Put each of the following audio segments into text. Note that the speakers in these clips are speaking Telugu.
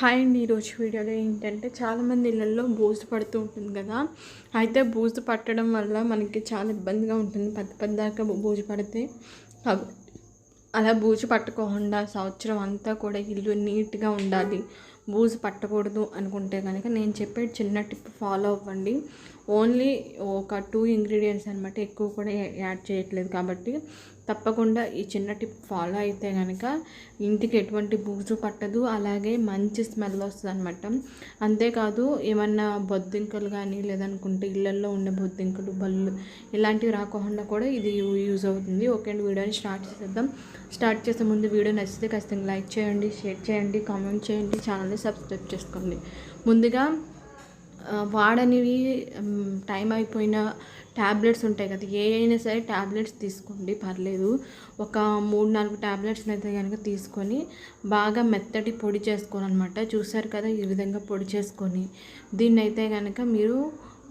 హాయ్ అండి ఈరోజు వీడియోలో ఏంటంటే చాలామంది ఇళ్ళల్లో బూజు పడుతూ ఉంటుంది కదా. అయితే బూజు పట్టడం వల్ల మనకి చాలా ఇబ్బందిగా ఉంటుంది పెద్ద పెద్దాక బూజు పడితే. అలా బూజు పట్టుకోకుండా సంవత్సరం అంతా కూడా ఇల్లు నీట్గా ఉండాలి. బూజు పట్టకూడదు అనుకుంటే కనుక నేను చెప్పే చిన్న టిప్ ఫాలో అవ్వండి. ఓన్లీ ఒక టూ ఇంగ్రీడియంట్స్ అనమాట ఎక్కువ కూడా యాడ్ చేయట్లేదు. కాబట్టి తప్పకుండా ఈ చిన్న టిప్ ఫాలో అయితే కనుక ఇంటికి ఎటువంటి బూజు పట్టదు. అలాగే మంచి స్మెల్ వస్తుంది అనమాట అంతేకాదు ఏమన్నా బొద్దింకలు కానీ లేదనుకుంటే ఇళ్ళల్లో ఉండే బొద్దింకలు బళ్ళు ఇలాంటివి రాకుండా కూడా ఇది యూజ్ అవుతుంది. ఓకే అండి వీడియోని స్టార్ట్ చేసేద్దాం. స్టార్ట్ చేసే ముందు వీడియో నచ్చితే ఖచ్చితంగా లైక్ చేయండి షేర్ చేయండి కామెంట్ చేయండి ఛానల్ని సబ్స్క్రైబ్ చేసుకోండి. ముందుగా వాడనివి టైం అయిపోయిన ట్యాబ్లెట్స్ ఉంటాయి కదా ఏ అయినా సరే ట్యాబ్లెట్స్ తీసుకోండి పర్లేదు. ఒక మూడు నాలుగు ట్యాబ్లెట్స్ అయితే కనుక తీసుకొని బాగా మెత్తటి పొడి చేసుకోవాలన్నమాట చూసారు కదా ఈ విధంగా పొడి చేసుకొని. దీన్ని అయితే కనుక మీరు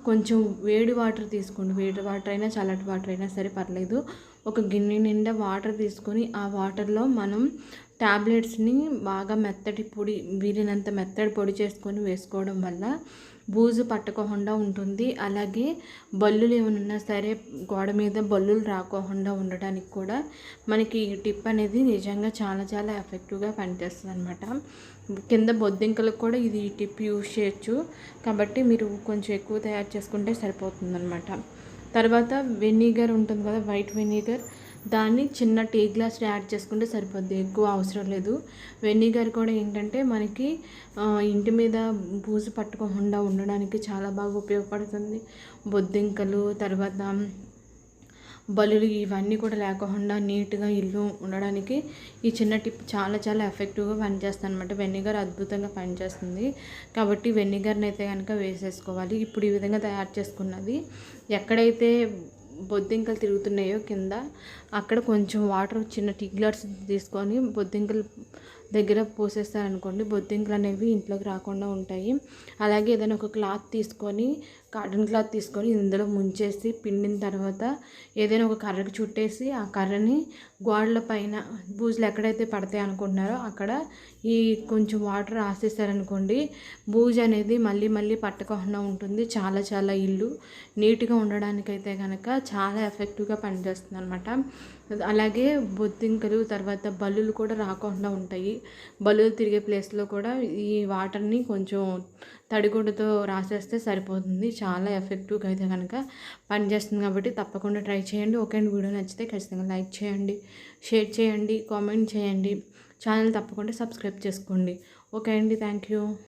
కొంచెం వేడి వాటర్ తీసుకోండి. వేడి వాటర్ అయినా చల్లటి వాటర్ అయినా సరే పర్లేదు. ఒక గిన్నె నిండా వాటర్ తీసుకొని ఆ వాటర్లో మనం ట్యాబ్లెట్స్ని బాగా మెత్తటి పొడి వీరినంత మెత్తటి పొడి చేసుకొని వేసుకోవడం వల్ల బూజు పట్టకుండా ఉంటుంది. అలాగే బల్లులు ఏమైనా సరే గోడ మీద బల్లులు రాకోకుండా ఉండటానికి కూడా మనకి ఈ టిప్ అనేది నిజంగా చాలా చాలా ఎఫెక్టివ్గా పనిచేస్తుంది అనమాట కింద బొద్దింకలకు కూడా ఇది ఈ టిప్ యూజ్ చేయొచ్చు. కాబట్టి మీరు కొంచెం ఎక్కువ తయారు చేసుకుంటే సరిపోతుందన్నమాట. తర్వాత వెనిగర్ ఉంటుంది కదా వైట్ వెనిగర్. దాన్ని చిన్న టీ గ్లాస్ యాడ్ చేసుకుంటే సరిపోద్ది ఎక్కువ అవసరం లేదు. వెనిగర్ కూడా ఏంటంటే మనకి ఇంటి మీద బూజు పట్టుకోకుండా ఉండడానికి చాలా బాగా ఉపయోగపడుతుంది. బొద్దింకలు తర్వాత బలులు ఇవన్నీ కూడా లేకుండా నీట్గా ఇల్లు ఉండడానికి ఈ చిన్న టిప్ చాలా చాలా ఎఫెక్టివ్గా పనిచేస్తుంది అనమాట వెనిగర్ అద్భుతంగా పనిచేస్తుంది. కాబట్టి వెనిగర్ని అయితే కనుక వేసేసుకోవాలి. ఇప్పుడు ఈ విధంగా తయారు చేసుకున్నది ఎక్కడైతే బొద్దింకలు తిరుగుతున్నాయో కింద అక్కడ కొంచెం వాటర్ చిన్న టీ గ్లాస్ తీసుకొని బొద్దింకలు దగ్గర పోసేస్తారనుకోండి బొద్దింకలు అనేవి ఇంట్లోకి రాకుండా ఉంటాయి. అలాగే ఏదైనా ఒక క్లాత్ తీసుకొని కాటన్ క్లాత్ తీసుకొని ఇందులో ముంచేసి పిండిన తర్వాత ఏదైనా ఒక కర్రకి చుట్టేసి ఆ కర్రని గోడల పైన బూజులు ఎక్కడైతే పడతాయి అనుకుంటున్నారో అక్కడ ఈ కొంచెం వాటర్ రాసేసారనుకోండి బూజు అనేది మళ్ళీ మళ్ళీ పట్టకుండా ఉంటుంది. చాలా చాలా ఇల్లు నీట్గా ఉండడానికైతే కనుక చాలా ఎఫెక్టివ్గా పనిచేస్తుంది అనమాట అలాగే బొద్దింకలు తర్వాత బల్లులు కూడా రాకుండా ఉంటాయి. బల్లులు తిరిగే ప్లేస్లో కూడా ఈ వాటర్ని కొంచెం తడిగుడ్డతో రాసేస్తే సరిపోతుంది. చాలా ఎఫెక్టివ్గా అయితే కనుక పనిచేస్తుంది కాబట్టి తప్పకుండా ట్రై చేయండి. ఓకే అండి వీడియో నచ్చితే ఖచ్చితంగా లైక్ చేయండి షేర్ చేయండి కామెంట్ చేయండి. ఛానల్ తప్పకుండా సబ్స్క్రైబ్ చేసుకోండి. ఓకే అండి థ్యాంక్ యూ